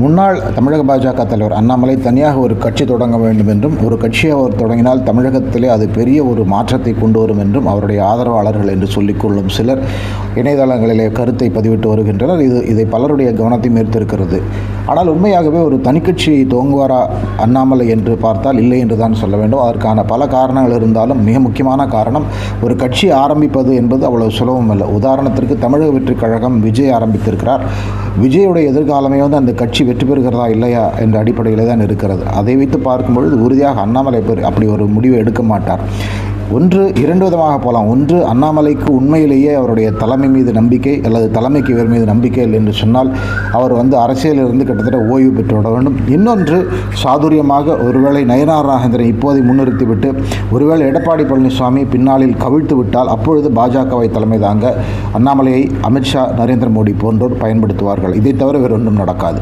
முன்னாள் தமிழக பாஜக தலைவர் அண்ணாமலை தனியாக ஒரு கட்சி தொடங்க வேண்டும் என்றும் ஒரு கட்சியை அவர் தொடங்கினால் தமிழகத்திலே அது பெரிய ஒரு மாற்றத்தை கொண்டு வரும் என்றும் அவருடைய ஆதரவாளர்கள் என்று சொல்லிக்கொள்ளும் சிலர் இணையதளங்களிலே கருத்தை பதிவிட்டு வருகின்றனர். இது இதை பலருடைய கவனத்தையும் ஈர்த்திருக்கிறது. ஆனால் உண்மையாகவே ஒரு தனிக்கட்சியை துவங்குவாரா அண்ணாமலை என்று பார்த்தால் இல்லை என்று தான் சொல்ல வேண்டும். அதற்கான பல காரணங்கள் இருந்தாலும் மிக முக்கியமான காரணம் ஒரு கட்சி ஆரம்பிப்பது என்பது அவ்வளவு சுலபம் அல்ல. உதாரணத்திற்கு தமிழக வெற்றிக் கழகம் விஜய் ஆரம்பித்திருக்கிறார். விஜயுடைய எதிர்காலமே வந்து அந்த கட்சி வெற்றி பெறுகிறதா இல்லையா என்ற அடிப்படையில் தான் இருக்கிறது. அதை வைத்து பார்க்கும்பொழுது உறுதியாக அண்ணாமலை பேர் அப்படி ஒரு முடிவை எடுக்க மாட்டார். ஒன்று இரண்டு விதமாக போகலாம் ஒன்று அண்ணாமலைக்கு உண்மையிலேயே அவருடைய தலைமை மீது நம்பிக்கை அல்லது தலைமைக்கு இவர் மீது நம்பிக்கை இல்லை என்று சொன்னால் அவர் வந்து அரசியலிலிருந்து கிட்டத்தட்ட ஓய்வு பெற்றுவிட வேண்டும். இன்னொன்று சாதுரியமாக ஒருவேளை நயனார் நாகேந்திரன் இப்போதை முன்னிறுத்திவிட்டு ஒருவேளை எடப்பாடி பழனிசாமி பின்னாளில் கவிழ்த்து விட்டால் அப்பொழுது பாஜகவை தலைமை தாங்க அண்ணாமலையை அமித்ஷா நரேந்திர மோடி போன்றோர் பயன்படுத்துவார்கள். இதை தவிர வேறு ஒன்றும் நடக்காது.